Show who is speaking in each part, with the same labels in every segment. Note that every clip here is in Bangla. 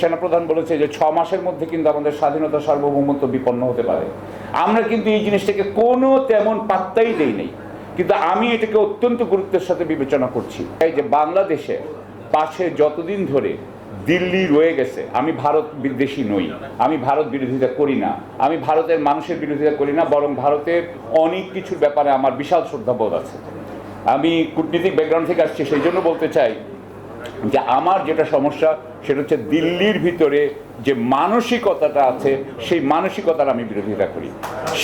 Speaker 1: সেনাপ্রধান বলেছে যে ছ মাসের মধ্যে কিন্তু আমাদের স্বাধীনতা সার্বভৌমত্ব বিপন্ন হতে পারে। আমরা কিন্তু এই জিনিসটাকে কোনো তেমন পাত্তাই দেই নেই। কিন্তু আমি এটাকে অত্যন্ত গুরুত্বের সাথে বিবেচনা করছি। এই যে বাংলাদেশে পাশে যতদিন ধরে দিল্লি রয়ে গেছে, আমি ভারত বিদ্বেষী নই। আমি ভারত বিরোধিতা করি না। আমি ভারতের মানুষের বিরোধিতা করি না, বরং ভারতের অনেক কিছুর ব্যাপারে আমার বিশাল শ্রদ্ধাবোধ আছে। আমি কূটনীতিক ব্যাকগ্রাউন্ড থেকে আসছি, সেই জন্য বলতে চাই যে আমার যেটা সমস্যা, সেটা হচ্ছে দিল্লির ভিতরে যে মানসিকতাটা আছে, সেই মানসিকতার আমি বিরোধিতা করি।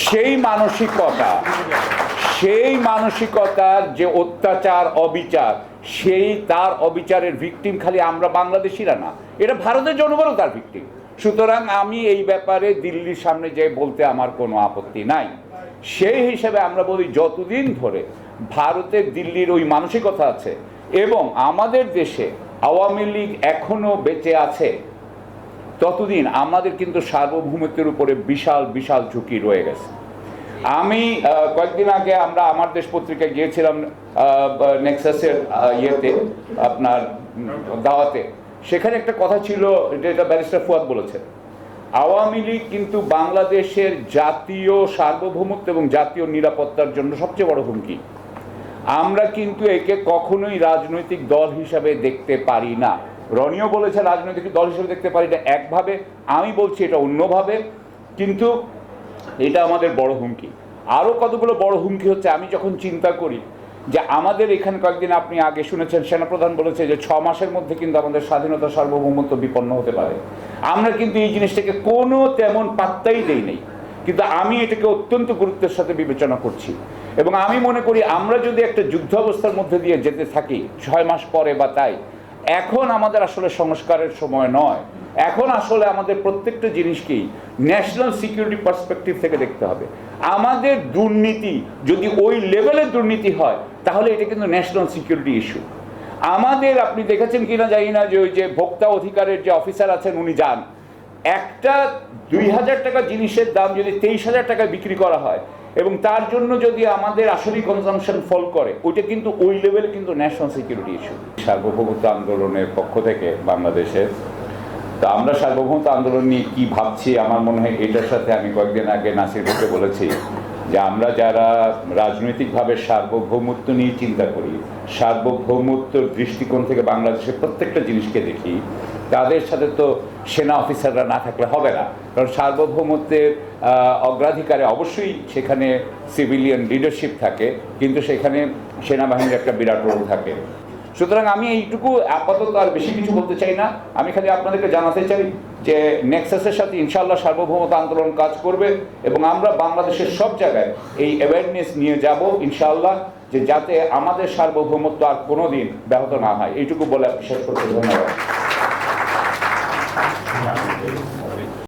Speaker 1: সেই মানসিকতা, সেই মানসিকতার যে অত্যাচার, অবিচার, সেই তার অবিচারের ভিকটিম খালি আমরা বাংলাদেশিরা না। এটা ভারতের জনগণও তার ভিকটিম সুতরাং আমি এই ব্যাপারে দিল্লির সামনে যে বলতে আমার কোনো আপত্তি নাই। সেই হিসাবে আমরা বলি, যতদিন ধরে ভারতের দিল্লির ওই মানসিকতা আছে এবং আমাদের দেশে আওয়ামী লীগ এখনও বেঁচে আছে। ততদিন আমাদের কিন্তু সার্বভৌমত্বের উপরে বিশাল বিশাল ঝুঁকি রয়ে গেছে। আমি কয়েকদিন আগে আমরা আমার দেশ পত্রিকায় গিয়েছিলাম নেক্সাসের ইয়েতে, আপনার দাওয়াতে। সেখানে একটা কথা ছিল যেটা ব্যারিস্টার ফুয়াদ বলেছেন। আওয়ামী লীগ কিন্তু বাংলাদেশের জাতীয় সার্বভৌমত্ব এবং জাতীয় নিরাপত্তার জন্য সবচেয়ে বড় হুমকি। আমরা কিন্তু একে কখনোই রাজনৈতিক দল হিসাবে দেখতে পারি না। রনিও বলেছে রাজনৈতিক দল হিসেবে দেখতে পারি না একভাবে, আমি বলছি এটা অন্যভাবে, কিন্তু এটা আমাদের বড় হুমকি। আরও কতগুলো বড় হুমকি হচ্ছে আমি যখন চিন্তা করি যে আমাদের এখানে কয়েকদিন আপনি আগে শুনেছেন, সেনাপ্রধান বলেছে যে ছ মাসের মধ্যে কিন্তু আমাদের স্বাধীনতা সার্বভৌমত্ব বিপন্ন হতে পারে। আমরা কিন্তু এই জিনিসটাকে কোনো তেমন পাত্তাই দেই নেই। কিন্তু আমি এটাকে অত্যন্ত গুরুত্বের সাথে বিবেচনা করছি। এবং আমি মনে করি আমরা যদি একটা যুদ্ধ অবস্থার মধ্যে দিয়ে যেতে থাকি, ছয় মাস পরে বা তাই, এখন আমাদের আসলে সংস্কারের সময় নয়। এখন আসলে আমাদের প্রত্যেকটা জিনিসকেই ন্যাশনাল সিকিউরিটি পার্সপেক্টিভ থেকে দেখতে হবে। আমাদের দুর্নীতি যদি ওই লেভেলের দুর্নীতি হয়, তাহলে এটা কিন্তু ন্যাশনাল সিকিউরিটি ইস্যু আমাদের, আপনি দেখেছেন কিনা জানি না যে ওই যে ভোক্তা অধিকারের যে অফিসার আছেন, উনি যান। একটা দুই হাজার টাকা জিনিসের দাম যদি তেইশ হাজার টাকায় বিক্রি করা হয়, এবং তার জন্য যদি আমাদের আসলেই কনজামশন ফল করে, ওইটা কিন্তু ওই লেভেলে কিন্তু ন্যাশনাল সিকিউরিটি ইস্যু সার্বভৌমত্ব আন্দোলনের পক্ষ থেকে বাংলাদেশের। তো আমরা সার্বভৌমত্ব আন্দোলন নিয়ে কী ভাবছি, আমার মনে হয় এটার সাথে আমি কয়েকদিন আগে নাসির ভাইকে বলেছি যে আমরা যারা রাজনৈতিকভাবে সার্বভৌমত্ব নিয়ে চিন্তা করি সার্বভৌমত্বর দৃষ্টিকোণ থেকে বাংলাদেশের প্রত্যেকটা জিনিসকে দেখি, তাদের সাথে তো সেনা অফিসাররা না থাকলে হবে না। কারণ সার্বভৌমত্বের অগ্রাধিকারে অবশ্যই সেখানে সিভিলিয়ান লিডারশিপ থাকে, কিন্তু সেখানে সেনাবাহিনীর একটা বিরাট রোল থাকে। সুতরাং আমি এইটুকু আপাতত আর বেশি কিছু বলতে চাই না। আমি খালি আপনাদেরকে জানাতে চাই যে নেক্সাসের সাথে ইনশাল্লাহ সার্বভৌমত্ব আন্দোলন কাজ করবে এবং আমরা বাংলাদেশের সব জায়গায় এই অ্যাওয়ারনেস নিয়ে যাব ইনশাল্লাহ যে যাতে আমাদের সার্বভৌমত্ব আর কোনোদিন ব্যাহত না হয়। এইটুকু বলে শেষ করতে ধন্যবাদ।